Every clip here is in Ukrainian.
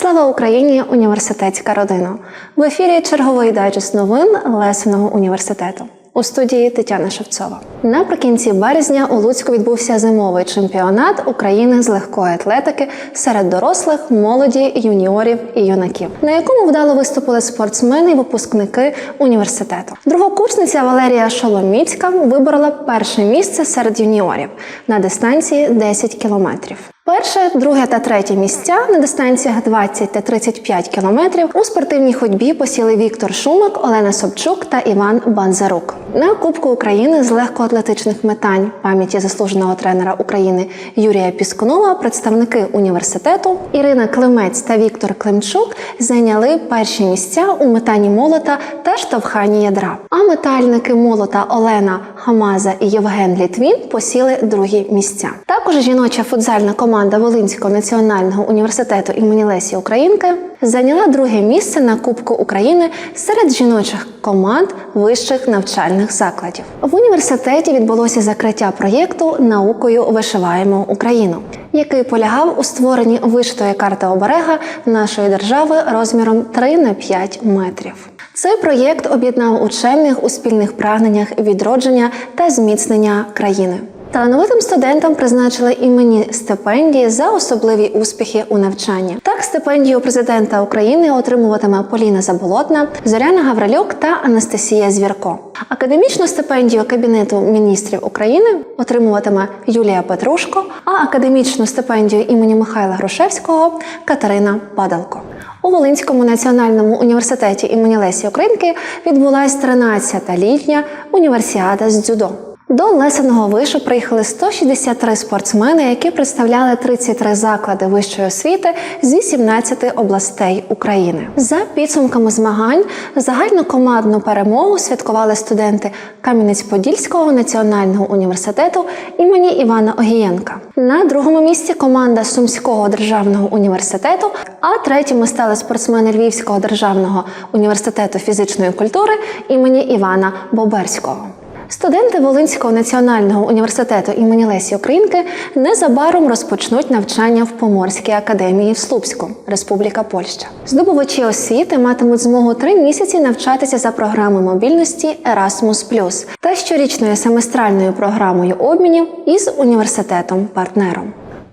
Слава Україні! Університетська родина. В ефірі черговий дайджест новин Лесеного університету. У студії Тетяна Шевцова. Наприкінці березня у Луцьку відбувся зимовий чемпіонат України з легкої атлетики серед дорослих, молоді, юніорів і юнаків, на якому вдало виступили спортсмени і випускники університету. Другокурсниця Валерія Шоломіцька виборола перше місце серед юніорів на дистанції 10 кілометрів. Перше, друге та третє місця на дистанціях 20 та 35 кілометрів у спортивній ходьбі посіли Віктор Шумик, Олена Собчук та Іван Банзарук. На Кубку України з легкоатлетичних метань пам'яті заслуженого тренера України Юрія Піскунова представники університету Ірина Климець та Віктор Климчук зайняли перші місця у метанні молота та штовханні ядра. А метальники молота Олена Хамаза і Євген Літвін посіли другі місця. Також жіноча футзальна команда Волинського національного університету імені Лесі Українки зайняла друге місце на Кубку України серед жіночих команд вищих навчальних закладів. В університеті відбулося закриття проєкту Наукою вишиваємо Україну, який полягав у створенні виштої карти оберега нашої держави розміром 3 на 5 метрів. Цей проєкт об'єднав учених у спільних прагненнях відродження та зміцнення країни. Талановитим студентам призначили іменні стипендії за особливі успіхи у навчанні. Так, стипендію президента України отримуватиме Поліна Заболотна, Зоряна Гаврилюк та Анастасія Звірко. Академічну стипендію Кабінету міністрів України отримуватиме Юлія Петрушко, а академічну стипендію імені Михайла Грушевського Катерина Падалко. У Волинському національному університеті імені Лесі Українки відбулась 13-та літня універсіада з дзюдо. До Лесеного вишу приїхали 163 спортсмени, які представляли 33 заклади вищої освіти з 18 областей України. За підсумками змагань загальнокомандну перемогу святкували студенти Кам'янець-Подільського національного університету імені Івана Огієнка. На другому місці команда Сумського державного університету, а третіми стали спортсмени Львівського державного університету фізичної культури імені Івана Боберського. Студенти Волинського національного університету імені Лесі Українки незабаром розпочнуть навчання в Поморській академії в Слупську, Республіка Польща. Здобувачі освіти матимуть змогу три місяці навчатися за програмою мобільності Erasmus+, та щорічною семестральною програмою обмінів із університетом-партнером.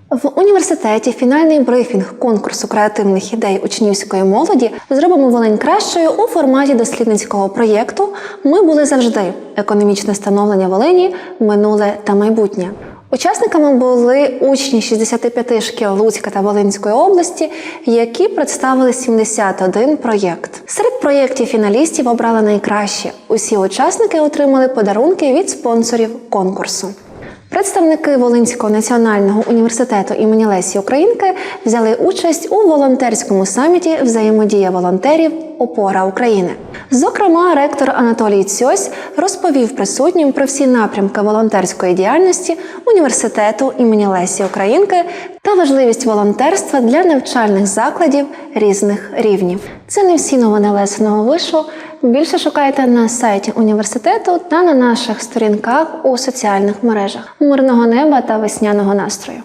В університеті фінальний брифінг конкурсу креативних ідей учнівської молоді зробимо Волинь кращою у форматі дослідницького проєкту Ми були завжди економічне становлення Волині, минуле та майбутнє. Учасниками були учні 65 шкіл Луцька та Волинської області, які представили 71 проєкт. Серед проєктів фіналістів обрали найкращі. Усі учасники отримали подарунки від спонсорів конкурсу. Представники Волинського національного університету імені Лесі Українки взяли участь у волонтерському саміті Взаємодія волонтерів Опора України. Зокрема, ректор Анатолій Цьось розповів присутнім про всі напрямки волонтерської діяльності університету імені Лесі Українки та важливість волонтерства для навчальних закладів різних рівнів. Це не всі новини Лесеного вишу. Більше шукайте на сайті університету та на наших сторінках у соціальних мережах. Мирного неба та весняного настрою.